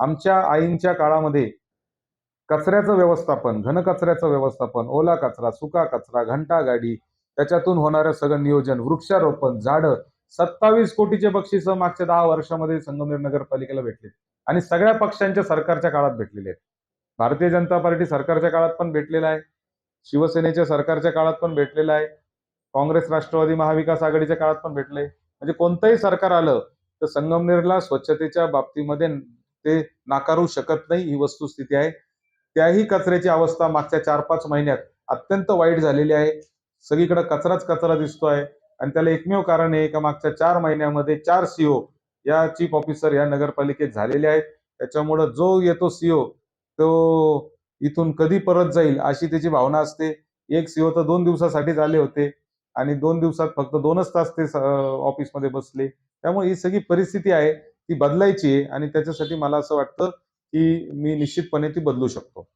आमच्या आईंच्या काळामध्ये कचऱ्याचं व्यवस्थापन घनकचऱ्याचं व्यवस्थापन ओला कचरा सुका कचरा घंटा गाडी त्याच्यातून होणारं सगळं नियोजन वृक्षारोपण झाडं सत्तावीस कोटीचे बक्षीस मागच्या दहा वर्षामध्ये संगमनेर नगरपालिकेला भेटले. आणि सगळ्या पक्षांच्या सरकारच्या काळात भेटलेले आहेत. भारतीय जनता पार्टी सरकारच्या काळात पण भेटलेला आहे. शिवसेनेच्या सरकारच्या काळात पण भेटलेला आहे. काँग्रेस राष्ट्रवादी महाविकास आघाडीच्या काळात पण भेटलंय म्हणजे कोणतंही सरकार आलं तर संगमनेरला स्वच्छतेच्या बाबतीमध्ये ते नाकारू शकत नाही ही वस्तुस्थिती आहे. त्याही कचऱ्याची अवस्था मागच्या चार पाच महिन्यात अत्यंत वाईट झालेली आहे. सगळीकडे कचराच कचरा दिसतोय आणि त्याला एकमेव कारण आहे का मागच्या चार महिन्यामध्ये चार सीओ या चीफ ऑफिसर या नगरपालिकेत झालेले आहेत. त्याच्यामुळं जो येतो सीओ तो इथून कधी परत जाईल अशी त्याची भावना असते. एक सीओ तर दोन दिवसासाठी झाले होते आणि दोन दिवसात फक्त दोनच तास ते ऑफिसमध्ये बसले. त्यामुळे ही सगळी परिस्थिती आहे. ती बदलायची आहे आणि त्याच्यासाठी मला असं वाटतं की मी निश्चितपणे ती बदलू शकतो.